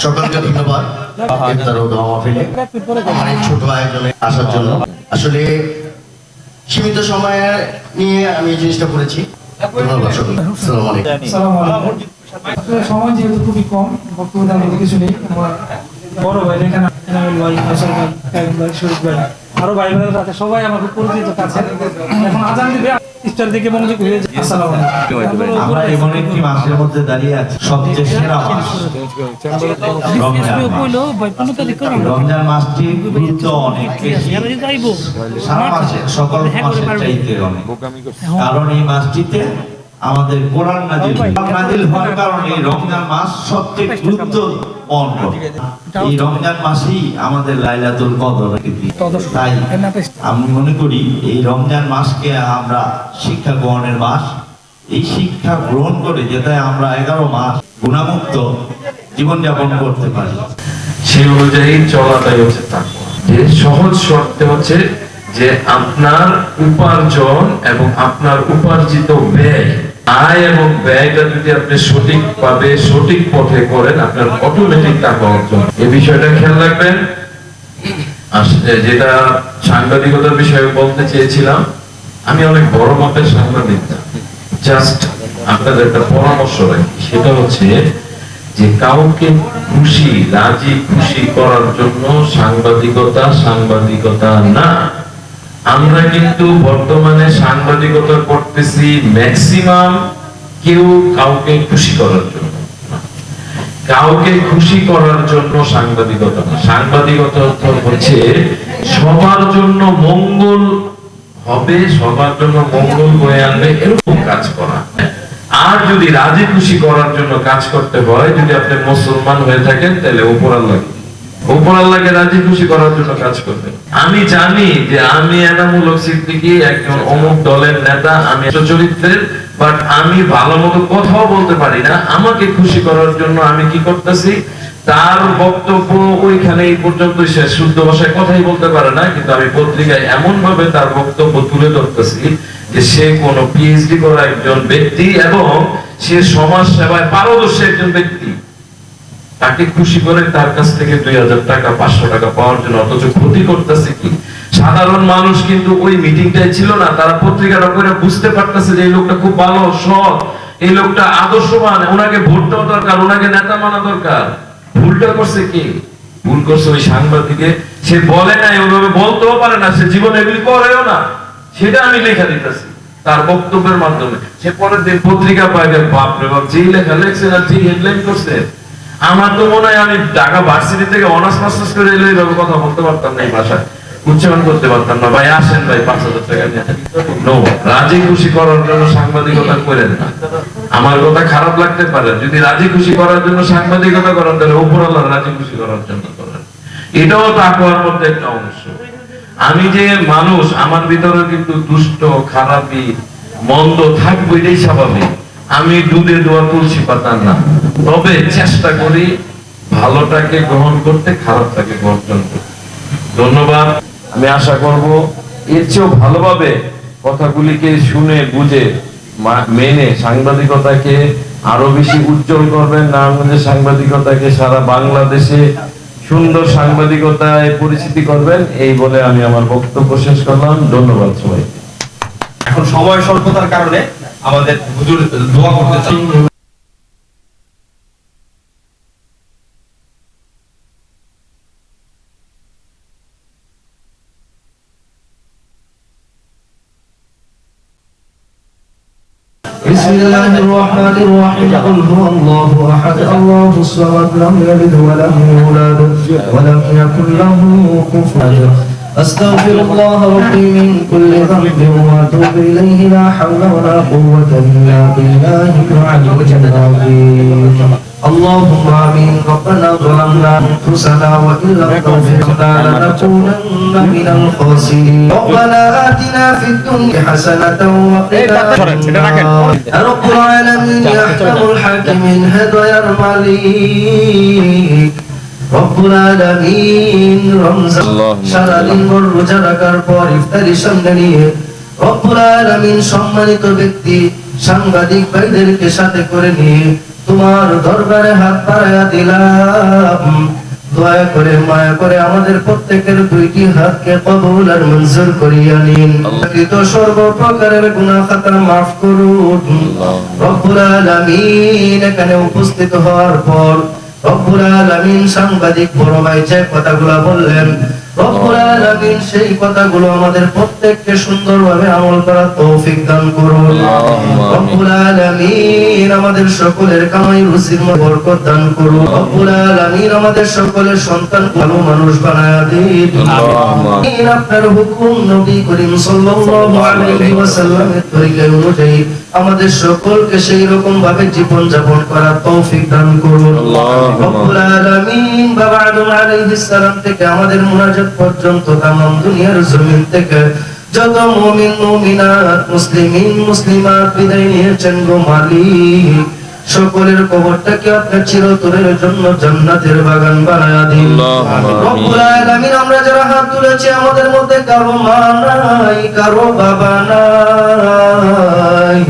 সকলকে ধন্যবাদ খুবই কম, বক্তব্য কিছু নেই। বড় ভাই এখানে ভাই আরও ভাই সবাই আমাকে পরিচিত কাছে এখন আজান দিবে। ইফতার দেখে মনোযোগ হয়ে যায় আসসালামু আলাইকুম। আমরা এমন একটি মাসের মধ্যে দাঁড়িয়ে আছি সবচেয়ে সেরা মাস। রমজান মাসটি গুরুত্ব অনেক বেশি। সারা মাসে সকল মাসের চাইতে অনেক কারণ এই মাসটিতে আমাদের কোরআন নাজিল। কোরআন নাজিল হওয়ার কারণে এই রমজান মাস সবচেয়ে গুরুত্ব বহন এই রমজান মাসেই আমাদের লাইলাতুল কদর তাই আমি মনে করি এই রমজান মাসকে আমরা শিক্ষা গ্রহণের মাস। এই শিক্ষা গ্রহণ করে যেটা আমরা এগারো মাস গুণামুক্ত জীবনযাপন করতে পারি। সেই অনুযায়ী চলাটাই হচ্ছে তাকওয়া যে সহজ শর্তে হচ্ছে যে আপনার উপার্জন এবং আপনার উপার্জিত ব্যয় আয় এবং ব্যয়টা যদি আপনি সঠিকভাবে সঠিক পথে করেন, আপনার অটোমেটিক টাকা অর্জন এই বিষয়টা খেয়াল রাখবেন। যেটা সাংবাদিকতার বিষয়ে বলতে চেয়েছিলাম, আমি অনেক বড় মাপের সাংবাদিক জাস্ট আপনাদের একটা পরামর্শ রাখি। সেটা হচ্ছে যে, কাউকে খুশি, রাজি খুশি করার জন্য সাংবাদিকতা সাংবাদিকতা না। আমরা কিন্তু বর্তমানে সাংবাদিকতা করতেছি ম্যাক্সিমাম কেউ কাউকে খুশি করার জন্য। কাউকে খুশি করার জন্য সাংবাদিকতা না। সাংবাদিকতা হচ্ছে সবার জন্য মঙ্গল হবে, সবার জন্য মঙ্গল বয়ে আনবে, এরকম কাজ করা। আর যদি রাজি খুশি করার জন্য কাজ করতে হয়, যদি আপনি মুসলমান হয়ে থাকেন, তাহলে উপর আল্লাহ আল্লাহকে রাজি খুশি করার জন্য কাজ করবে। আমি জানি যে আমি এনামূলক সিদ্দিকি একজন অমুক দলের নেতা, আমি চরিত্রের বাট আমি ভালো মতো কথাও বলতে পারি না। আমাকে খুশি করার জন্য আমি কি করতেছি? তার বক্তব্য ওইখানে এই পর্যন্ত শেষ। শুদ্ধ ভাষায় কথাই বলতে পারে না, কিন্তু আমি পত্রিকায় এমন ভাবে তার বক্তব্য তুলে ধরতেছি যে সে কোন পিএইচডি করা একজন ব্যক্তি এবং সে সমাজ সেবায় পারদর্শী একজন ব্যক্তি। তাকে খুশি করে তার কাছ থেকে দুই হাজার টাকা, পাঁচশো টাকা পাওয়ার জন্য, অথচ ক্ষতি করতেছে কি? সাধারণ মানুষ কিন্তু ওই মিটিংটাই ছিল না, তারা পত্রিকাটা করে বুঝতে পারতেছে যে এই লোকটা খুব ভালো, সৎ, এই লোকটা আদর্শবান, ওনাকে ভোট দেওয়া দরকার, ওনাকে নেতা মানা দরকার। ভুলটা করছে কি? ভুল করছে ওই সাংবাদিকে। সে বলে নাই ওইভাবে বলতেও পারে না, সে জীবনে এগুলি করেও না। সেটা আমি লেখা দিতেছি, তার বক্তব্যের মাধ্যমে। সে পরের দিন পত্রিকা পাইবে বাপরে বাপ, যেই লেখা লেখছে না, যেই হেডলাইন করছে আমার তো মনে হয় আমি ঢাকা ভার্সিটি থেকে অনার্স মাস্টার্স করে এলে এইভাবে কথা বলতে পারতাম না এই ভাষায়। উচ্চারণ করতে পারতাম না। ভাই, আসেন ভাই, পাঁচ হাজার টাকা নিয়ে। রাজি খুশি করার জন্য সাংবাদিকতা করেন না। আমার কথা খারাপ লাগতে পারে। যদি রাজি খুশি করার জন্য সাংবাদিকতা করেন, তাহলে উপরওয়ালা রাজি খুশি করার জন্য করেন। এটাও তাকওয়ার মধ্যে একটা অংশ। আমি যে মানুষ, আমার ভিতরে কিন্তু দুষ্ট, খারাপি, মন্দ থাকব, এটাই স্বাভাবিক। আমি দুধে দোয়া তুলসী পাতার না। তবে চেষ্টা করি ভালোটাকে গ্রহণ করতে, খারাপটাকে বর্জন করতে। ধন্যবাদ। আমি আশা করব এর চেয়েও ভালোভাবে কথাগুলিকে শুনে, বুঝে মেনে সাংবাদিকতাকে আরও বেশি উজ্জ্বল করবেন। নারায়ণগঞ্জের সাংবাদিকতাকে সারা বাংলাদেশে সুন্দর সাংবাদিকতায় পরিচিতি করবেন। এই বলে আমি আমার বক্তব্য শেষ করলাম। ধন্যবাদ সবাই এখন সময় স্বল্পতার কারণে আমাদের হুজুর দোয়া করতে চাই بسم الله الرحمن الرحيم قل هو الله احد الله الصمد لم يلد ولم يولد ولم يكن له كفوا أحد. أستغفر الله ربي من كل ذنب وأتوب إليه لا حول ولا قوة إلا بالله العلي العظيم اللهم آمين. ربنا ظلمنا أنفسنا وإن لم تغفر لنا لنكونن من الخاسرين. ربنا آتنا في الدنيا حسنة وقنا النار. رب العالمين يا احكم الحاكمين هدايا المليك রব্বুল আলামিন রমজান সারাদিন ভর রোজা রাখার পর ইফতারি সামনে নিয়ে রব্বুল আলামিন সম্মানিত ব্যক্তি সাংবাদিক ভাইদেরকে সাথে করে নিয়ে তোমার দরবারে হাত বাড়াইয়া দিলাম। দয়া করে মায়া করে আমাদের প্রত্যেকের দুইটি হাতকে কবুল আর মঞ্জুর করিয়া নিন কৃত সর্ব প্রকারের গুনাহ খাতা মাফ করুন। রব্বুল আলামিন এখানে উপস্থিত হওয়ার পর রব্বুল আলামিন সাংবাদিক বড় ভাই যে কথাগুলো বললেন সেই কথাগুলো আমাদের প্রত্যেককে সুন্দরভাবে আমল করার তৌফিক দান করুন। রব্বুল আলামিন আমাদের সকলের কামাই রুজির বরকত দান করুন। রব্বুল আলামিন আমাদের সকলের সন্তান ভালো মানুষ বানায়া দিন। আমিন। আপনার হুকুম নবী করিম সাল্লাল্লাহু আলাইহি ওয়াসাল্লামের তরিকা অনুযায়ী আমাদের সকলকে সেই রকম ভাবে জীবন যাপন করার তৌফিক দান করুন। রব্বুল আলামিন বাবা আদম আলাইহিস সালাম থেকে আমাদের মুনাজাত পর্যন্ত তামাম দুনিয়ার জমিন থেকে যত মুমিন মুমিনাত মুসলিমিন মুসলিমাত বিদায় নিয়েছেন গো মালিক। সকলের কবরটাকে আপনার চিরতরের জন্য জান্নাতের বাগান বানায়া দিন। রব্বুল আলামিন আমরা যারা হাত তুলেছি আমাদের মধ্যে কারও মা নাই কারও বাবা নাই।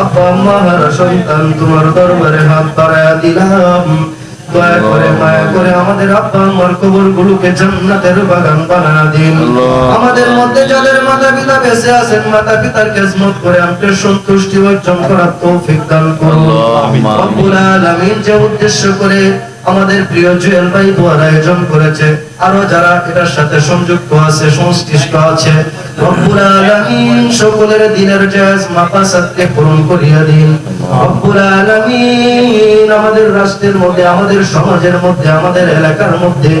আব্বা আম্মার সন্তান তোমার দরবারে হাত বাড়ায়া দিলাম। দয়া করে মায়া করে আমাদের আব্বা আম্মার কবর গুলোকে জান্নাতের বাগান বানা দিন। আমাদের মধ্যে যাদের মাতা পিতা বেঁচে আছেন মাতা পিতার খেজমত করে আমাদের সন্তুষ্টি অর্জন করার তৌফিক দান করুন। রব্বুল আলামিন যে উদ্দেশ্য করে আমাদের প্রিয় জুয়েল ভাই দোয়ার আয়োজন করেছে। আরও যারা এটার সাথে সংযুক্ত আছে, সংশ্লিষ্ট আছে সকলের দিনের মাথা সাথে পূরণ করিয়া দিন। আমাদের রাষ্ট্রের মধ্যে, আমাদের সমাজের মধ্যে, আমাদের এলাকার মধ্যে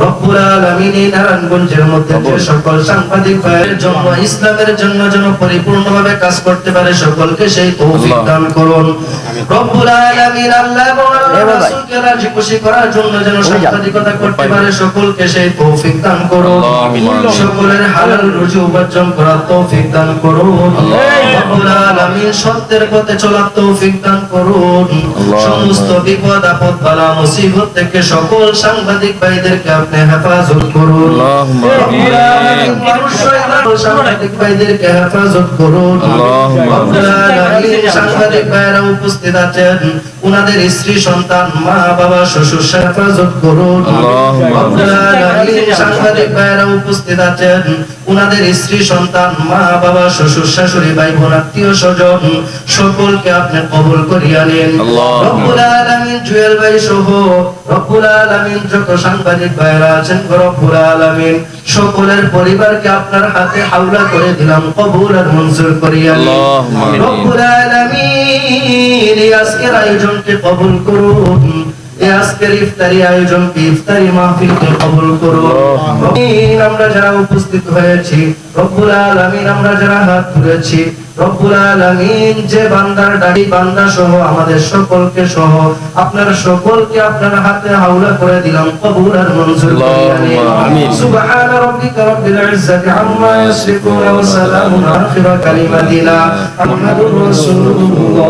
রব্বুল আলামিন এই নারায়ণগঞ্জের মধ্যে যে সকল সাংবাদিক ভাইয়ের জন্য ইসলামের জন্য যেন পরিপূর্ণভাবে কাজ করতে পারে সকলকে সেই তৌফিক দান করুন। রব্বুল আলামিন আল্লাহ এবং রাসূলকে রাজি খুশি করার জন্য যেন সাংবাদিকতা করতে পারে সকলকে সেই তৌফিক দান করুন। সকলের হালাল রুজি উপার্জন করার তৌফিক দান করুন। রব্বুল আলামিন সত্যের পথে চলার তৌফিক দান করুন। সমস্ত বিপদ আপদ বালা মুসিবত থেকে সকল সাংবাদিক ভাইদেরকে আপনি হেফাজত করুন হেফাজত করুন উপস্থিত আছেন উনাদের স্ত্রী সন্তান মা বাবা শ্বশুর হেফাজত করুন সাংবাদিক ভাইরা উপস্থিত আছেন উনাদের স্ত্রী সন্তান মা বাবা শ্বশুর শাশুড়ি ভাই বোন আত্মীয় স্বজন সকলকে আপনি কবুল করিয়া নিন। রব্বুল আলামিন জুয়েল ভাই সহ রব্বুল আলামিন যত সাংবাদিক ভাইরা আছেন রব্বুল আলামিন সকলের পরিবারকে আপনার হাতে হাওলা করে দিলাম কবুল আর মঞ্জুর করিয়া রব্বুল আলামিন আজকের আয়োজনকে কবুল করুন। আজকের ইফতারি আয়োজনকে ইফতারি মাহফিলকে কবুল করুন। আমরা যারা উপস্থিত হয়েছি রব্বুল আলামিন আমরা যারা হাত তুলেছি রব্বুল আলামিন যে বান্দার ডাকি বান্দা সহ আমাদের সকলকে সহ আপনার সকলকে আপনার হাতে হাওলা করে দিলাম কবুল আর মঞ্জুর করিয়া নিন সুবহান রাব্বিকা রাব্বিল ইজ্জাতি আম্মা ইয়াসিফুন ওয়া সালামুন আখির কালিমাতিনা মুহাম্মাদুর রাসূলুল্লাহ।